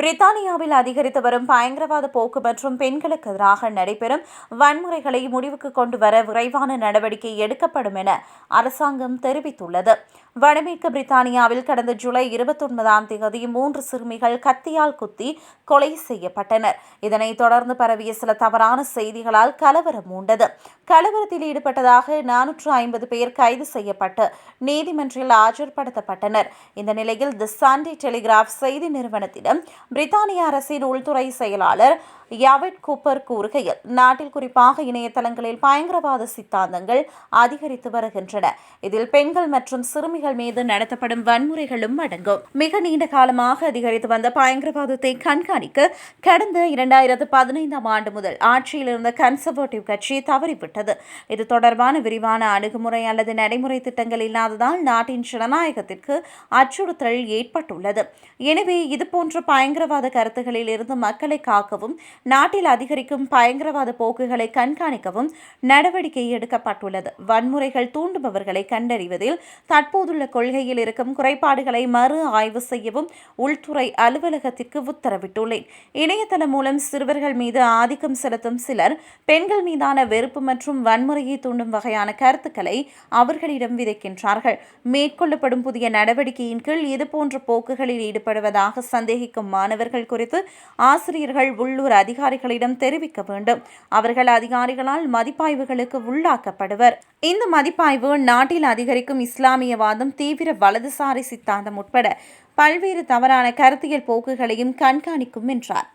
பிரித்தானியாவில் அதிகரித்து வரும் பயங்கரவாத போக்கு மற்றும் பெண்களுக்கு எதிராக நடைபெறும் வன்முறைகளை முடிவுக்கு கொண்டு வர விரைவான நடவடிக்கை எடுக்கப்படும் என அரசாங்கம் தெரிவித்துள்ளது. வடமேற்கு பிரித்தானியாவில் கடந்த ஜூலை இருபத்தொன்பதாம் தேதி மூன்று சிறுமிகள் கத்தியால் குத்தி கொலை செய்யப்பட்டனர். இதனைத் தொடர்ந்து பரவிய சில தவறான செய்திகளால் கலவரம் மூண்டது. கலவரத்தில் ஈடுபட்டதாக நானூற்று ஐம்பது பேர் கைது செய்யப்பட்டு நீதிமன்றில் ஆஜர்படுத்தப்பட்டனர். இந்த நிலையில் தி சண்டே டெலிகிராஃப் செய்தி நிறுவனத்திடம் பிரித்தானிய அரசின் உள்துறை செயலாளர் யாவெட் கூப்பர் கூறுகையில் நாட்டில் குறிப்பாக இணையதளங்களில் பயங்கரவாத சித்தாந்தங்கள் அதிகரித்து வருகின்றன. இதில் பெண்கள் மற்றும் சிறுமி சிறுமிகள் மீது நடத்தப்படும் வன்முறைகளும் அடங்கும். மிக நீண்ட காலமாக அதிகரித்து வந்த பயங்கரவாதத்தை கண்காணிக்க கடந்த இரண்டாயிரத்து பதினைந்தாம் ஆண்டு முதல் ஆட்சியில் இருந்த கன்சர்வேட்டிவ் கட்சி தவறிவிட்டது. இது தொடர்பான விரிவான அணுகுமுறை அல்லது நடைமுறை திட்டங்கள் இல்லாததால் நாட்டின் ஜனநாயகத்திற்கு அச்சுறுத்தல் ஏற்பட்டுள்ளது. எனவே இதுபோன்ற பயங்கரவாத கருத்துகளில் இருந்து மக்களை காக்கவும் நாட்டில் அதிகரிக்கும் பயங்கரவாத போக்குகளை கண்காணிக்கவும் நடவடிக்கை எடுக்கப்பட்டுள்ளது. வன்முறைகள் தூண்டுபவர்களை கண்டறிவதில் தற்போது தற்போதுள்ள கொள்கையில் இருக்கும் குறைபாடுகளை மறு ஆய்வு செய்யவும் உள்துறை அலுவலகத்திற்கு உத்தரவிட்டுள்ளேன். இணையதளம் மூலம் சிறுவர்கள் மீது ஆதிக்கம் செலுத்தும் சிலர் பெண்கள் மீதான வெறுப்பு மற்றும் வன்முறையை தூண்டும் வகையான கருத்துக்களை அவர்களிடம் விதைக்கின்றார்கள். மேற்கொள்ளப்படும் புதிய நடவடிக்கையின் கீழ் இதுபோன்ற போக்குகளில் ஈடுபடுவதாக சந்தேகிக்கும் மாணவர்கள் குறித்து ஆசிரியர்கள் உள்ளூர் அதிகாரிகளிடம் தெரிவிக்க வேண்டும். அவர்கள் அதிகாரிகளால் மதிப்பாய்வுகளுக்கு உள்ளாக்கப்படுவர். இந்த மதிப்பாய்வு நாட்டில் அதிகரிக்கும் இஸ்லாமியவாத இஸ்லாமியவாதம் தீவிர வலதுசாரி சித்தாந்தம் உட்பட பல்வேறு தவறான கருத்தியல் போக்குகளையும் கண்காணிக்கும் என்றார்.